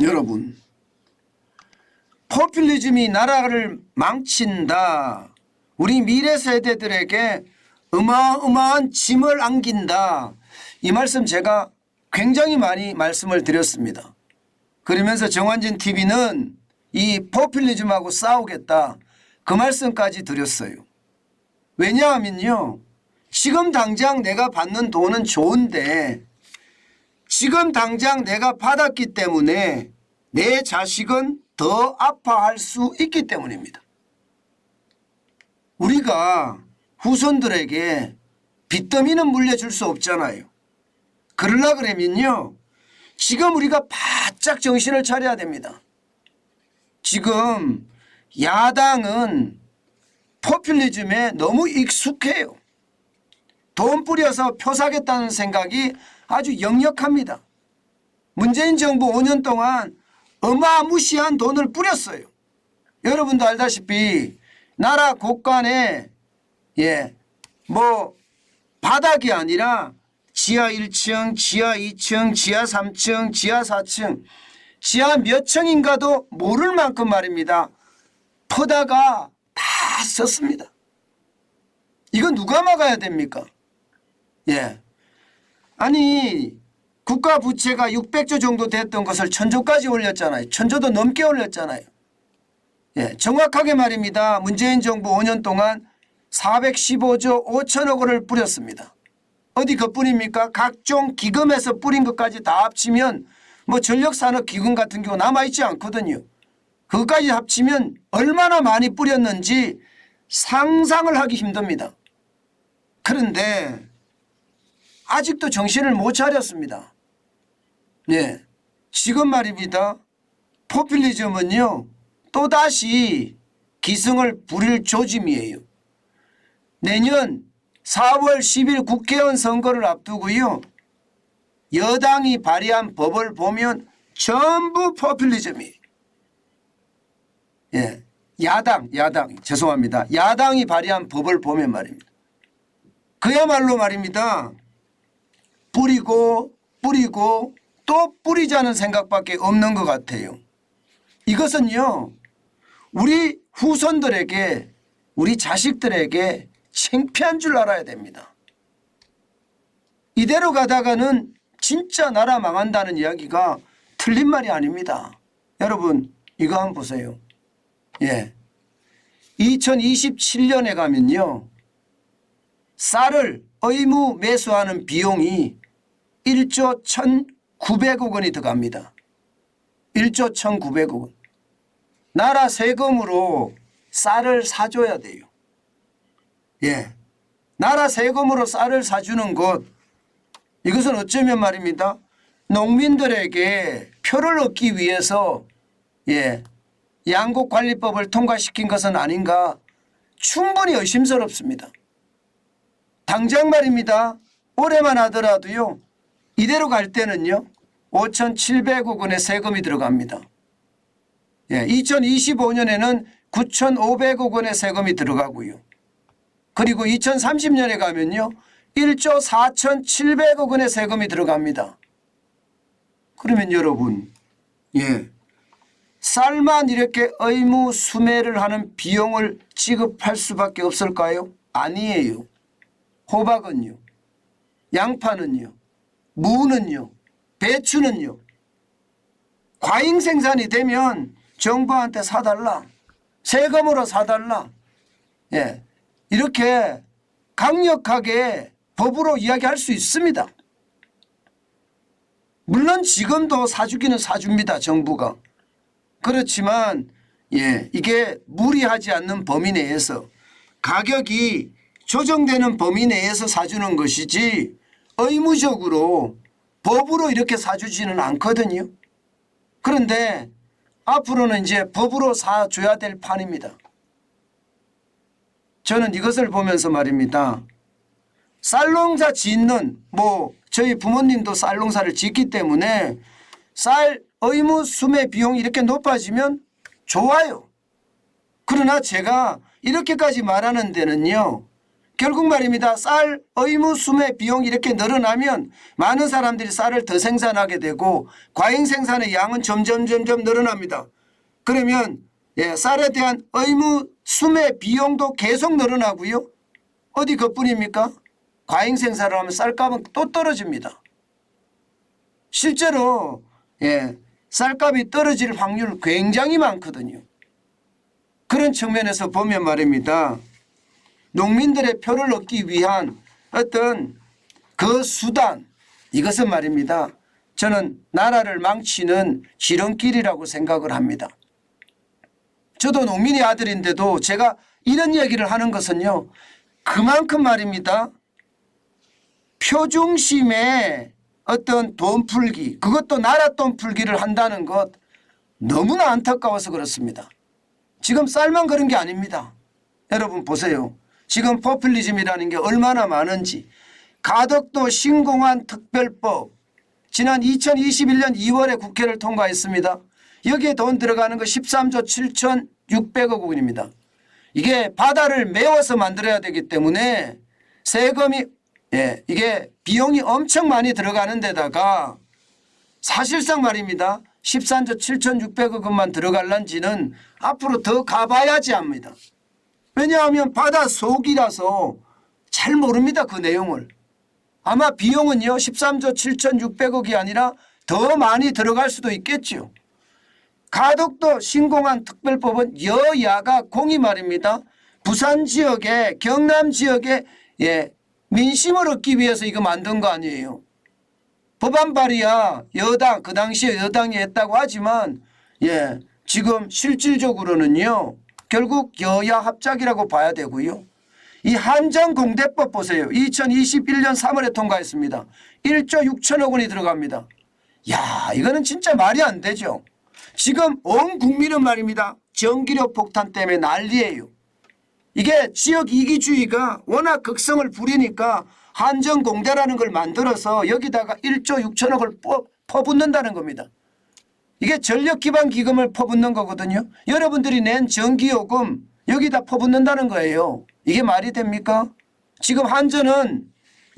여러분 포퓰리즘이 나라를 망친다. 우리 미래 세대들에게 어마어마한 짐을 안긴다. 이 말씀 제가 굉장히 많이 말씀을 드렸습니다. 그러면서 정환진 TV는 이 포퓰리즘하고 싸우겠다. 그 말씀까지 드렸어요. 왜냐하면요. 지금 당장 내가 받는 돈은 좋은데 지금 당장 내가 받았기 때문에 내 자식은 더 아파할 수 있기 때문입니다. 우리가 후손들에게 빚더미는 물려줄 수 없잖아요. 그러려 그러면요. 지금 우리가 바짝 정신을 차려야 됩니다. 지금 야당은 포퓰리즘에 너무 익숙해요. 돈 뿌려서 표 사겠다는 생각이 아주 역력합니다. 문재인 정부 5년 동안 어마무시한 돈을 뿌렸어요. 여러분도 알다시피 나라 곳간에 예, 뭐 바닥이 아니라 지하 1층, 지하 2층, 지하 3층, 지하 4층, 지하 몇 층인가도 모를 만큼 말입니다. 퍼다가 다 썼습니다. 이건 누가 막아야 됩니까? 예. 아니 국가 부채가 600조 정도 됐던 것을 천조까지 올렸잖아요. 천조도 넘게 올렸잖아요. 예, 정확하게 말입니다. 문재인 정부 5년 동안 415조 5천억 원을 뿌렸습니다. 어디 그뿐입니까? 각종 기금에서 뿌린 것까지 다 합치면 뭐 전력산업기금 같은 경우 남아있지 않거든요. 그것까지 합치면 얼마나 많이 뿌렸는지 상상을 하기 힘듭니다. 그런데 아직도 정신을 못 차렸습니다. 네. 지금 말입니다. 포퓰리즘은요, 또다시 기승을 부릴 조짐이에요. 내년 4월 10일 국회의원 선거를 앞두고요, 여당이 발의한 법을 보면 전부 포퓰리즘이에요. 예. 야당, 야당, 죄송합니다. 야당이 발의한 법을 보면 말입니다. 그야말로 말입니다. 뿌리고 뿌리고 또 뿌리자는 생각밖에 없는 것 같아요. 이것은요, 우리 후손들에게, 우리 자식들에게 창피한 줄 알아야 됩니다. 이대로 가다가는 진짜 나라 망한다는 이야기가 틀린 말이 아닙니다. 여러분, 이거 한번 보세요. 예. 2027년에 가면요. 쌀을 의무 매수하는 비용이 1조 1,900억 원이 들어갑니다. 1조 1,900억 원. 나라 세금으로 쌀을 사줘야 돼요. 예. 나라 세금으로 쌀을 사주는 것, 이것은 어쩌면 말입니다. 농민들에게 표를 얻기 위해서, 예, 양곡관리법을 통과시킨 것은 아닌가 충분히 의심스럽습니다. 당장 말입니다. 올해만 하더라도요. 이대로 갈 때는요. 5,700억 원의 세금이 들어갑니다. 예, 2025년에는 9,500억 원의 세금이 들어가고요. 그리고 2030년에 가면요. 1조 4,700억 원의 세금이 들어갑니다. 그러면 여러분, 예. 쌀만 이렇게 의무 수매를 하는 비용을 지급할 수밖에 없을까요? 아니에요. 호박은요. 양파는요. 무는요. 배추는요. 과잉 생산이 되면 정부한테 사달라. 세금으로 사달라. 예. 이렇게 강력하게 법으로 이야기할 수 있습니다. 물론 지금도 사주기는 사줍니다. 정부가. 그렇지만 예, 이게 무리하지 않는 범위 내에서 가격이 조정되는 범위 내에서 사주는 것이지 의무적으로 법으로 이렇게 사주지는 않거든요. 그런데 앞으로는 이제 법으로 사줘야 될 판입니다. 저는 이것을 보면서 말입니다. 쌀농사 짓는 뭐 저희 부모님도 쌀농사를 짓기 때문에 쌀 의무 수매 비용이 이렇게 높아지면 좋아요. 그러나 제가 이렇게까지 말하는 데는요. 결국 말입니다. 쌀 의무 수매 비용이 이렇게 늘어나면 많은 사람들이 쌀을 더 생산하게 되고 과잉 생산의 양은 점점 점점 늘어납니다. 그러면 예, 쌀에 대한 의무 수매 비용도 계속 늘어나고요. 어디 그뿐입니까? 과잉 생산을 하면 쌀값은 또 떨어집니다. 실제로 예, 쌀값이 떨어질 확률 굉장히 많거든요. 그런 측면에서 보면 말입니다. 농민들의 표를 얻기 위한 어떤 그 수단 이것은 말입니다. 저는 나라를 망치는 지름길이라고 생각을 합니다. 저도 농민의 아들인데도 제가 이런 얘기를 하는 것은요. 그만큼 말입니다. 표중심의 어떤 돈 풀기 그것도 나라 돈 풀기를 한다는 것 너무나 안타까워서 그렇습니다. 지금 쌀만 그런 게 아닙니다. 여러분 보세요. 지금 포퓰리즘이라는 게 얼마나 많은지 가덕도 신공한 특별법 지난 2021년 2월에 국회를 통과했습니다. 여기에 돈 들어가는 거 13조 7,600억 원입니다. 이게 바다를 메워서 만들어야 되기 때문에 세금이 예, 이게 비용이 엄청 많이 들어가는 데다가 사실상 말입니다. 13조 7,600억 원만 들어갈란지는 앞으로 더 가봐야지 합니다. 왜냐하면 바다 속이라서 잘 모릅니다. 그 내용을. 아마 비용은요. 13조 7,600억이 아니라 더 많이 들어갈 수도 있겠죠. 가덕도 신공한 특별법은 여야가 공이 말입니다. 부산 지역에 경남 지역에 예, 민심을 얻기 위해서 이거 만든 거 아니에요. 법안 발의야 여당 그 당시에 여당이 했다고 하지만 예 지금 실질적으로는요 결국 여야 합작이라고 봐야 되고요. 이 한정공대법 보세요. 2021년 3월에 통과했습니다. 1조 6천억 원이 들어갑니다. 야 이거는 진짜 말이 안 되죠. 지금 온 국민은 말입니다. 전기력 폭탄 때문에 난리예요. 이게 지역 이기주의가 워낙 극성을 부리니까 한정공대라는 걸 만들어서 여기다가 1조 6천억을 퍼, 퍼붓는다는 겁니다. 이게 전력기반 기금을 퍼붓는 거거든요. 여러분들이 낸 전기요금 여기다 퍼붓는다는 거예요. 이게 말이 됩니까? 지금 한전은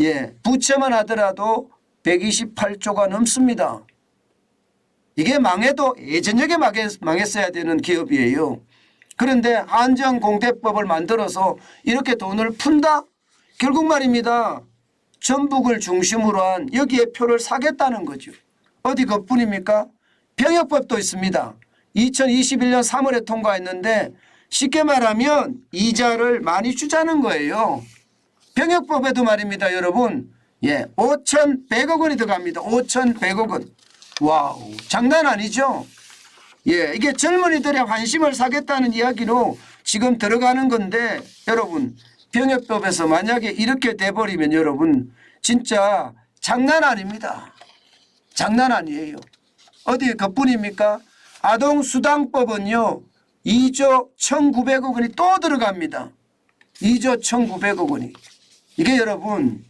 예 부채만 하더라도 128조가 넘습니다. 이게 망해도 예전역에 망했어야 되는 기업이에요. 그런데 한정공대법을 만들어서 이렇게 돈을 푼다? 결국 말입니다. 전북을 중심으로 한 여기에 표를 사겠다는 거죠. 어디 그뿐입니까? 병역법도 있습니다. 2021년 3월에 통과했는데 쉽게 말하면 이자를 많이 주자는 거예요. 병역법에도 말입니다, 여러분. 예, 5,100억 원이 들어갑니다. 5,100억 원. 와우, 장난 아니죠? 예, 이게 젊은이들의 관심을 사겠다는 이야기로 지금 들어가는 건데 여러분 병역법에서 만약에 이렇게 돼버리면 여러분 진짜 장난 아닙니다. 장난 아니에요. 어디 그뿐입니까? 아동수당법은요 2조 1,900억 원이 또 들어갑니다. 2조 1,900억 원이. 이게 여러분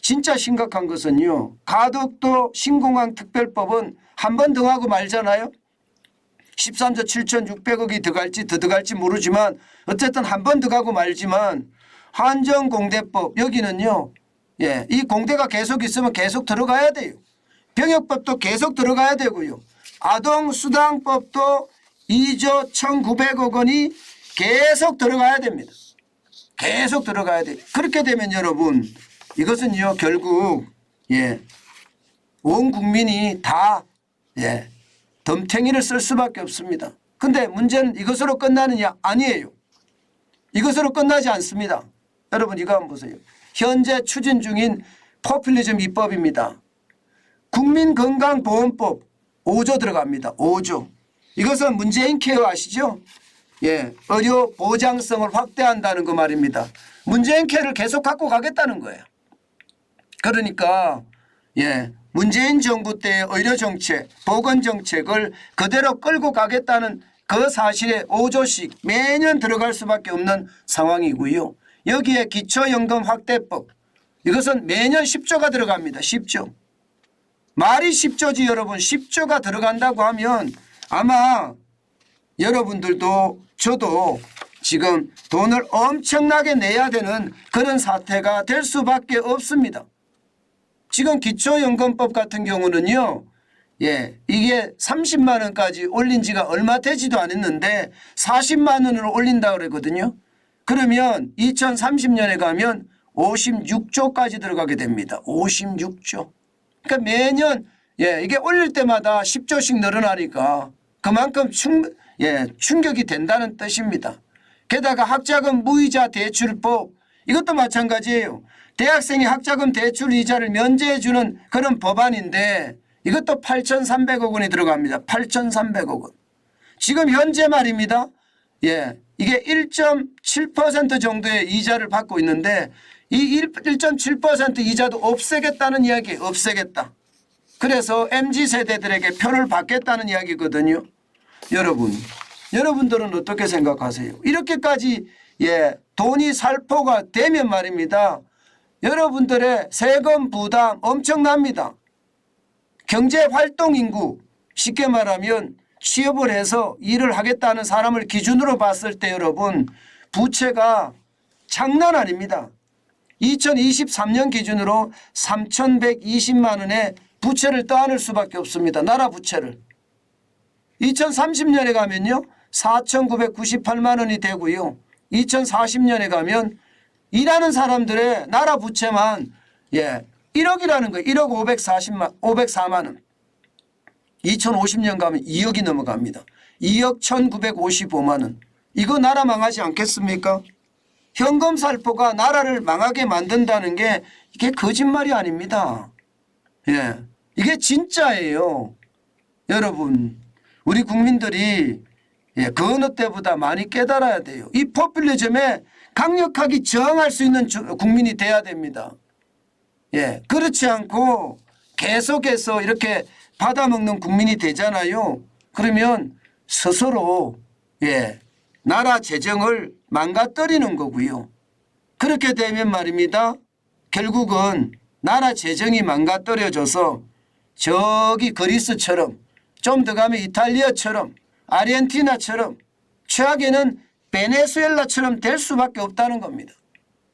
진짜 심각한 것은요. 가덕도 신공항 특별법은 한번더 하고 말잖아요. 13조 7,600억이 들어갈지 더 들어갈지 모르지만 어쨌든 한번더 가고 말지만 한정공대법 여기는요. 예, 이 공대가 계속 있으면 계속 들어가야 돼요. 병역법도 계속 들어가야 되고요. 아동수당법도 2조 1,900억 원이 계속 들어가야 됩니다. 계속 들어가야 돼요. 그렇게 되면 여러분 이것은요 결국 예, 온 국민이 다 예, 덤탱이를 쓸 수밖에 없습니다. 근데 문제는 이것으로 끝나느냐? 아니에요. 이것으로 끝나지 않습니다. 여러분 이거 한번 보세요. 현재 추진 중인 포퓰리즘 입법입니다. 국민건강보험법 5조 들어갑니다. 5조. 이것은 문재인 케어 아시죠? 예, 의료 보장성을 확대한다는 그 말입니다. 문재인 케어를 계속 갖고 가겠다는 거예요. 그러니까 예, 문재인 정부 때 의료 정책, 보건 정책을 그대로 끌고 가겠다는 그 사실에 5조씩 매년 들어갈 수밖에 없는 상황이고요. 여기에 기초연금 확대법 이것은 매년 10조가 들어갑니다. 10조. 말이 10조지 여러분 10조가 들어간다고 하면 아마 여러분들도 저도 지금 돈을 엄청나게 내야 되는 그런 사태가 될 수밖에 없습니다. 지금 기초연금법 같은 경우는요. 예, 이게 30만 원까지 올린 지가 얼마 되지도 않았는데 40만 원으로 올린다 그러거든요. 그러면 2030년에 가면 56조까지 들어가게 됩니다. 56조. 그러니까 매년 예, 이게 올릴 때마다 10조씩 늘어나니까 그만큼 충, 예, 충격이 된다는 뜻입니다. 게다가 학자금 무이자 대출법 이것도 마찬가지예요. 대학생이 학자금 대출 이자를 면제해 주는 그런 법안인데 이것도 8,300억 원이 들어갑니다. 8,300억 원. 지금 현재 말입니다. 예. 이게 1.7% 정도의 이자를 받고 있는데 이 1.7% 이자도 없애겠다는 이야기 없애겠다. 그래서 MZ 세대들에게 표를 받겠다는 이야기거든요. 여러분, 여러분들은 어떻게 생각하세요? 이렇게까지 예, 돈이 살포가 되면 말입니다. 여러분들의 세금 부담 엄청납니다. 경제 활동 인구 쉽게 말하면 취업을 해서 일을 하겠다는 사람을 기준으로 봤을 때 여러분 부채가 장난 아닙니다. 2023년 기준으로 3,120만 원의 부채를 떠안을 수밖에 없습니다. 나라 부채를. 2030년에 가면요. 4,998만 원이 되고요. 2040년에 가면 일하는 사람들의 나라 부채만 예 1억이라는 거예요. 1억 540만 504만 원. 2050년 가면 2억이 넘어갑니다. 2억 1,955만 원. 이거 나라 망하지 않겠습니까? 현금 살포가 나라를 망하게 만든다는 게 이게 거짓말이 아닙니다. 예. 이게 진짜예요. 여러분, 우리 국민들이 예, 그 어느 때보다 많이 깨달아야 돼요. 이 포퓰리즘에 강력하게 저항할 수 있는 주- 국민이 돼야 됩니다. 예, 그렇지 않고 계속해서 이렇게 받아먹는 국민이 되잖아요. 그러면 스스로 예, 나라 재정을 망가뜨리는 거고요. 그렇게 되면 말입니다. 결국은 나라 재정이 망가뜨려져서 저기 그리스처럼 좀 더 가면 이탈리아처럼 아르헨티나처럼 최악에는 베네수엘라처럼 될 수밖에 없다는 겁니다.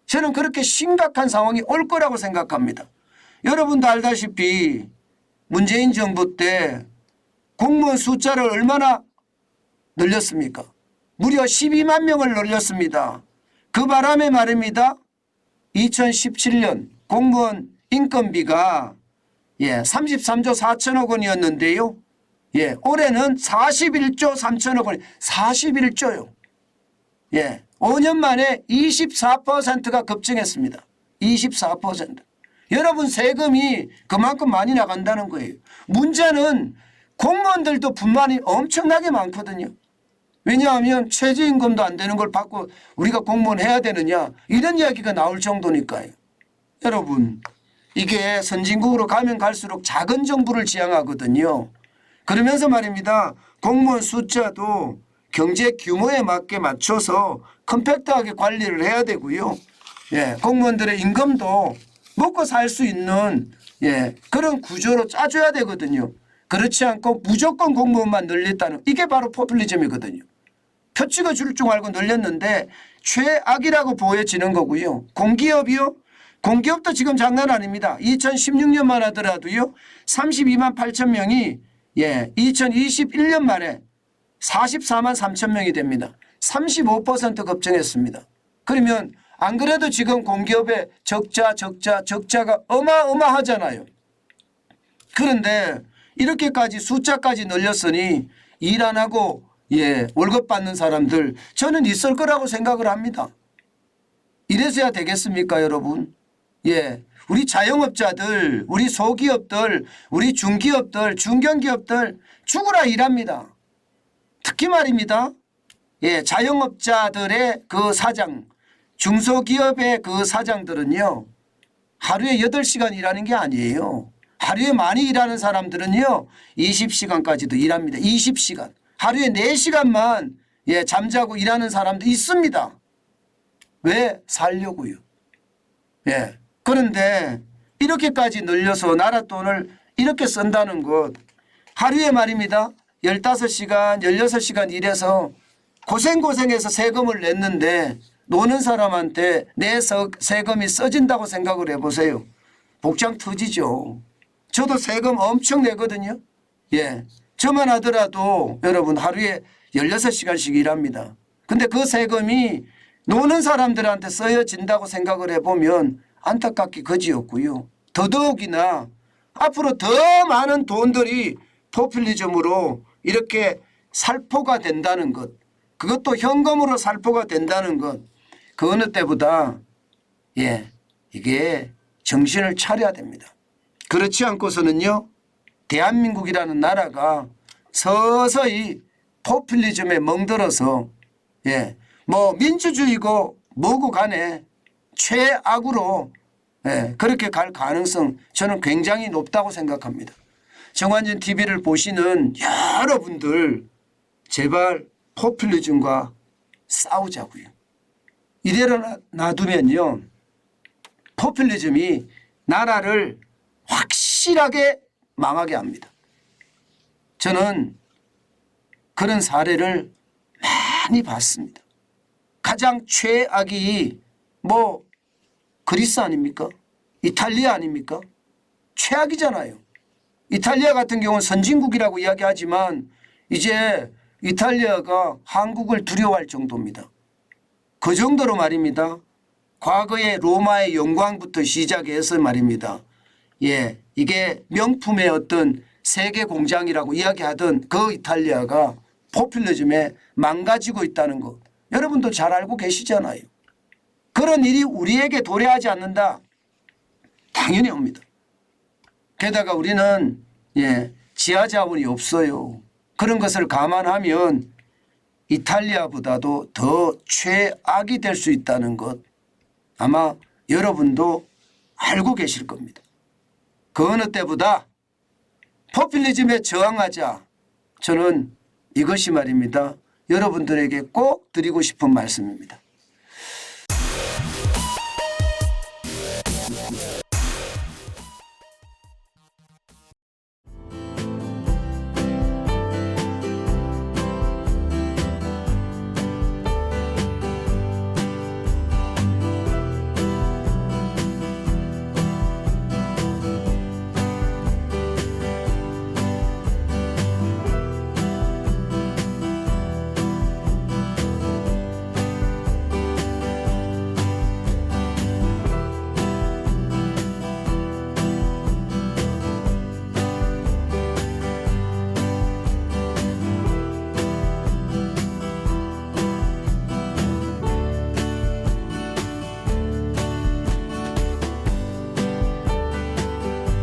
저는 그렇게 심각한 상황이 올 거라고 생각합니다. 여러분도 알다시피 문재인 정부 때 공무원 숫자를 얼마나 늘렸습니까? 무려 12만 명을 늘렸습니다. 그 바람에 말입니다. 2017년 공무원 인건비가 예, 33조 4천억 원이었는데요. 예, 올해는 41조 3천억 원, 41조요. 예, 5년 만에 24%가 급증했습니다. 24%. 여러분 세금이 그만큼 많이 나간다는 거예요. 문제는 공무원들도 분만이 엄청나게 많거든요. 왜냐하면 최저임금도 안 되는 걸 받고 우리가 공무원 해야 되느냐 이런 이야기가 나올 정도니까요. 여러분 이게 선진국으로 가면 갈수록 작은 정부를 지향하거든요. 그러면서 말입니다. 공무원 숫자도 경제 규모에 맞게 맞춰서 컴팩트하게 관리를 해야 되고요. 예, 공무원들의 임금도 먹고 살 수 있는 예, 그런 구조로 짜줘야 되거든요. 그렇지 않고 무조건 공무원만 늘렸다는 이게 바로 포퓰리즘이거든요. 표 찍어줄 줄 알고 늘렸는데 최악이라고 보여지는 거고요. 공기업이요. 공기업도 지금 장난 아닙니다. 2016년만 하더라도요. 32만 8천 명이 예, 2021년 말에 44만 3천 명이 됩니다. 35% 급증했습니다. 그러면 안 그래도 지금 공기업의 적자 적자 적자가 어마어마하잖아요. 그런데 이렇게까지 숫자까지 늘렸으니 일 안 하고 예 월급 받는 사람들 저는 있을 거라고 생각을 합니다. 이래서야 되겠습니까, 여러분? 예. 우리 자영업자들, 우리 소기업들, 우리 중기업들, 중견기업들 죽으라 일합니다. 특히 말입니다. 예, 자영업자들의 그 사장, 중소기업의 그 사장들은요. 하루에 8시간 일하는 게 아니에요. 하루에 많이 일하는 사람들은요. 20시간까지도 일합니다. 20시간. 하루에 4시간만 예, 잠자고 일하는 사람도 있습니다. 왜 살려고요. 예. 그런데 이렇게까지 늘려서 나라 돈을 이렇게 쓴다는 것 하루에 말입니다. 15시간, 16시간 일해서 고생고생해서 세금을 냈는데 노는 사람한테 내 서- 세금이 써진다고 생각을 해보세요. 복장 터지죠. 저도 세금 엄청 내거든요. 예. 저만 하더라도 여러분 하루에 16시간씩 일합니다. 근데 그 세금이 노는 사람들한테 쓰여진다고 생각을 해보면 안타깝기 거지였고요. 더더욱이나 앞으로 더 많은 돈들이 포퓰리즘으로 이렇게 살포가 된다는 것 그것도 현금으로 살포가 된다는 것 그 어느 때보다 예 이게 정신을 차려야 됩니다. 그렇지 않고서는요 대한민국이라는 나라가 서서히 포퓰리즘에 멍들어서 예 뭐 민주주의고 뭐고 간에 최악으로 예, 그렇게 갈 가능성 저는 굉장히 높다고 생각합니다. 정관진 TV를 보시는 여러분들 제발 포퓰리즘과 싸우자고요. 이대로 놔- 놔두면요. 포퓰리즘이 나라를 확실하게 망하게 합니다. 저는 그런 사례를 많이 봤습니다. 가장 최악이 뭐 그리스 아닙니까? 이탈리아 아닙니까? 최악이잖아요. 이탈리아 같은 경우는 선진국이라고 이야기하지만 이제 이탈리아가 한국을 두려워할 정도입니다. 그 정도로 말입니다. 과거의 로마의 영광부터 시작해서 말입니다. 예, 이게 명품의 어떤 세계 공장이라고 이야기하던 그 이탈리아가 포퓰리즘에 망가지고 있다는 것. 여러분도 잘 알고 계시잖아요. 그런 일이 우리에게 도래하지 않는다. 당연히 옵니다. 게다가 우리는 예, 지하 자원이 없어요. 그런 것을 감안하면 이탈리아보다도 더 최악이 될 수 있다는 것 아마 여러분도 알고 계실 겁니다. 그 어느 때보다 포퓰리즘에 저항하자 저는 이것이 말입니다. 여러분들에게 꼭 드리고 싶은 말씀입니다.